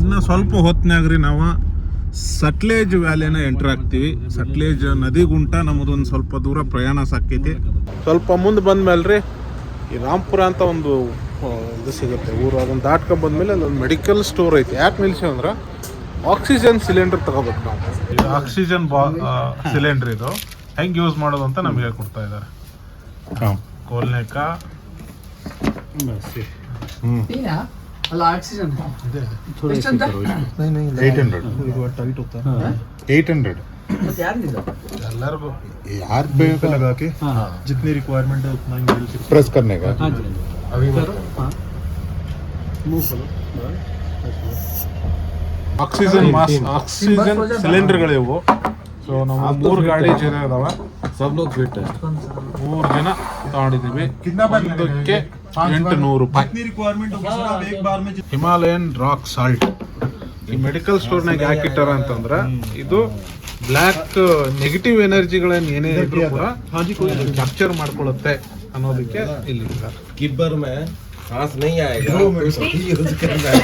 ಇನ್ನು ಸ್ವಲ್ಪ ಹೊತ್ನ್ಯಾಗ್ರಿ ನಾವು ಸಟ್ಲೇಜ್ ವ್ಯಾಲಿನ ಎಂಟರ್ ಆಗ್ತೀವಿ. ಸಟ್ಲೇಜ್ ನದಿ ಗುಂಟ ನಮ್ಮದೊಂದು ಸ್ವಲ್ಪ ದೂರ ಪ್ರಯಾಣ ಸಾಕೈತಿ. ಸ್ವಲ್ಪ ಮುಂದೆ ಬಂದ್ಮೇಲೆ ಈ ರಾಂಪುರ ಅಂತ ಒಂದು ಇದು ಸಿಗುತ್ತೆ. ಊರು ಅದನ್ನು ದಾಟ್ಕೊಂಡು ಬಂದಮೇಲೆ ಅಲ್ಲೊಂದು ಮೆಡಿಕಲ್ ಸ್ಟೋರ್ ಐತಿ. ಯಾಕೆ ನಿಲ್ಸಿ ಅಂದ್ರೆ ಆಕ್ಸಿಜನ್ ಸಿಲಿಂಡರ್ ತಗೋಬೇಕು ನಾವು. ಇದು ಆಕ್ಸಿಜನ್ ಬಾ ಸಿಲಿಂಡರ್ ಇದು. ಹೆಂಗೆ ಯೂಸ್ ಮಾಡೋದು ಅಂತ ನಮಗೆ ಹೇಳ್ಕೊಡ್ತಾ ಇದ್ದಾರೆ ಕೋಲ್ನೇಕ ಇಲ್ಲ ಅಲ್ಲ ಆಕ್ಸಿಜನ್ ಎಷ್ಟಂತ एट हंड्रेड एट हंड्रेड ಮತ್ತೆ ಯಾರಿಲ್ಲ ಎಲ್ಲರಿಗೂ यार पे लगा के जितनी रिक्वायरमेंट है उतना ही प्रेस करने का ಆಕ್ಸಿಜನ್ ಮಾಸ್ ಆಕ್ಸಿಜನ್ ಸಿಲಿಂಡರ್ಗಳಿವು ಸೊ ನಮ್ಮ ಮೂರು ಗಾಡಿ ಜನ ಅದಾವ सब लोग फिट है ಮೂರು ಜನ ತಗೊಂಡಿದ್ದೀವಿ ಒಂದಕ್ಕೆ ಎಂಟು ನೂರು ರೂಪಾಯಿ जितनी रिक्वायरमेंट होगी सर आप एक बार में ಹಿಮಾಲಯನ್ ರಾಕ್ ಸಾಲ್ಟ್ ಈ ಮೆಡಿಕಲ್ ಸ್ಟೋರ್ನಾಗ ಯಾಕೆ ಇಟ್ಟಾರ ಅಂತಂದ್ರ ಇದು ಬ್ಲ್ಯಾಕ್ ನೆಗೆಟಿವ್ ಎನರ್ಜಿಗಳನ್ನ ಏನೇ ಇದ್ರೂ ಕೂಡ ಕ್ಯಾಪ್ಚರ್ ಮಾಡ್ಕೊಳ್ಳುತ್ತೆ ಅನ್ನೋದಕ್ಕೆ ಇಲ್ಲಿ ಇದ್ದಾರೆ. किब्बर में सांस नहीं आएगा तो यूज करना है